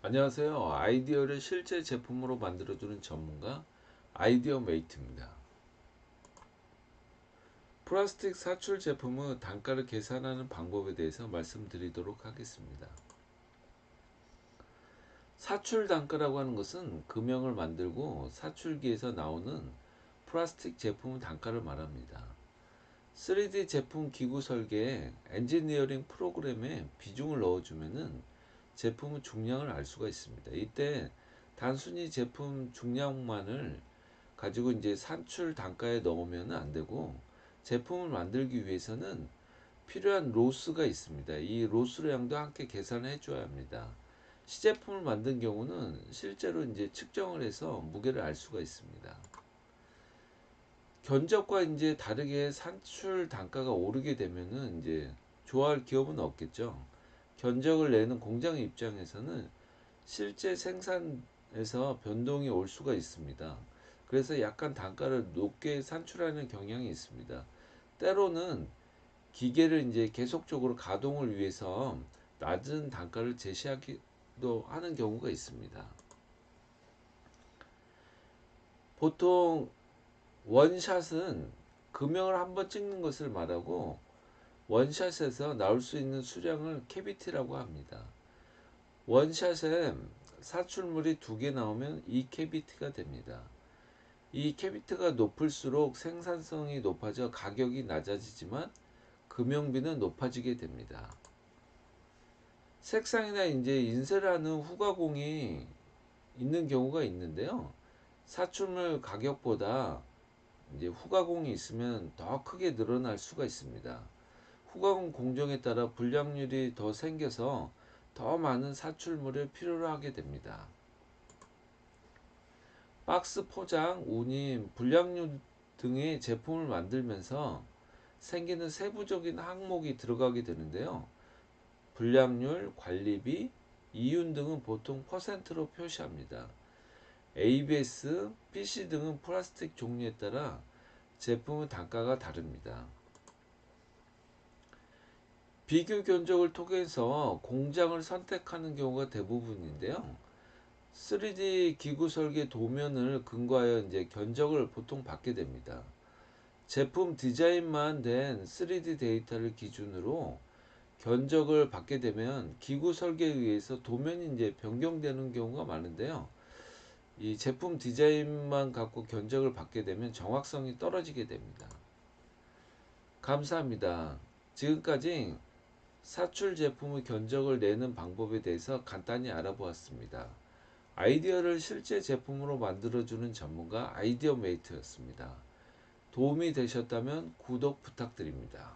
안녕하세요. 아이디어를 실제 제품으로 만들어주는 전문가 아이디어 메이트입니다. 플라스틱 사출 제품의 단가를 계산하는 방법에 대해서 말씀드리도록 하겠습니다. 사출 단가라고 하는 것은 금형을 만들고 사출기에서 나오는 플라스틱 제품 단가를 말합니다. 3D 제품 기구 설계에 엔지니어링 프로그램에 비중을 넣어주면은 제품의 중량을 알 수가 있습니다. 이때 단순히 제품 중량만을 가지고 이제 산출 단가에 넣으면 안 되고 제품을 만들기 위해서는 필요한 로스가 있습니다. 이 로스량도 함께 계산을 해줘야 합니다. 시제품을 만든 경우는 실제로 이제 측정을 해서 무게를 알 수가 있습니다. 견적과 이제 다르게 산출 단가가 오르게 되면은 이제 좋아할 기업은 없겠죠. 견적을 내는 공장 입장에서는 실제 생산에서 변동이 올 수가 있습니다. 그래서 약간 단가를 높게 산출하는 경향이 있습니다. 때로는 기계를 이제 계속적으로 가동을 위해서 낮은 단가를 제시하기도 하는 경우가 있습니다. 보통 원샷은 금형을 한번 찍는 것을 말하고 원샷에서 나올 수 있는 수량을 캐비티라고 합니다. 원샷에 사출물이 두 개 나오면 이 캐비티가 됩니다. 이 캐비티가 높을수록 생산성이 높아져 가격이 낮아지지만 금형비는 높아지게 됩니다. 색상이나 이제 인쇄를 하는 후가공이 있는 경우가 있는데요. 사출물 가격보다 이제 후가공이 있으면 더 크게 늘어날 수가 있습니다. 후가공 공정에 따라 불량률이 더 생겨서 더 많은 사출물을 필요로 하게 됩니다. 박스 포장, 운임, 불량률 등의 제품을 만들면서 생기는 세부적인 항목이 들어가게 되는데요. 불량률, 관리비, 이윤 등은 보통 퍼센트로 표시합니다. ABS, PC 등은 플라스틱 종류에 따라 제품의 단가가 다릅니다. 비교 견적을 통해서 공장을 선택하는 경우가 대부분인데요. 3D 기구 설계 도면을 근거하여 이제 견적을 보통 받게 됩니다. 제품 디자인만 된 3D 데이터를 기준으로 견적을 받게 되면 기구 설계에 의해서 도면이 이제 변경되는 경우가 많은데요. 이 제품 디자인만 갖고 견적을 받게 되면 정확성이 떨어지게 됩니다. 감사합니다. 지금까지 사출 제품의 견적을 내는 방법에 대해서 간단히 알아보았습니다. 아이디어를 실제 제품으로 만들어주는 전문가 아이디어 메이트였습니다. 도움이 되셨다면 구독 부탁드립니다.